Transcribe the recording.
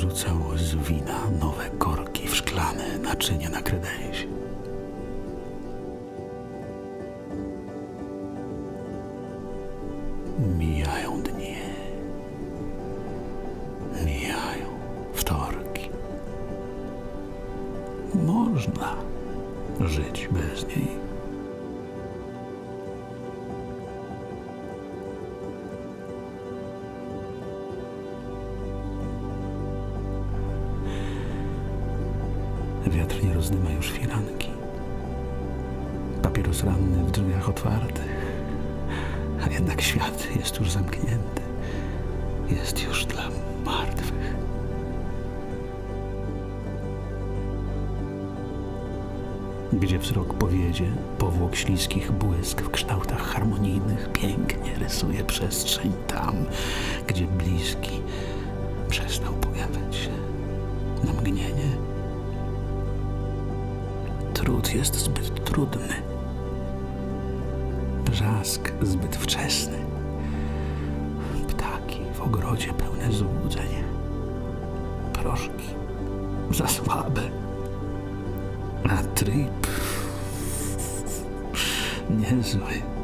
Rzucał z wina nowe korki w szklane naczynie na kredensie. Mijają dni. Mijają wtorki. Można żyć bez niej. Wiatr nie rozdyma już firanki. Papieros ranny w drzwiach otwartych. A jednak świat jest już zamknięty. Jest już dla martwych. Gdzie wzrok powiedzie, powłok śliskich błysk w kształtach harmonijnych pięknie rysuje przestrzeń tam, gdzie bliski przestał pojawiać się na mgnienie. Trud jest zbyt trudny. Brzask zbyt wczesny. Ptaki w ogrodzie pełne złudzeń. Proszki za słabe. A trip niezły.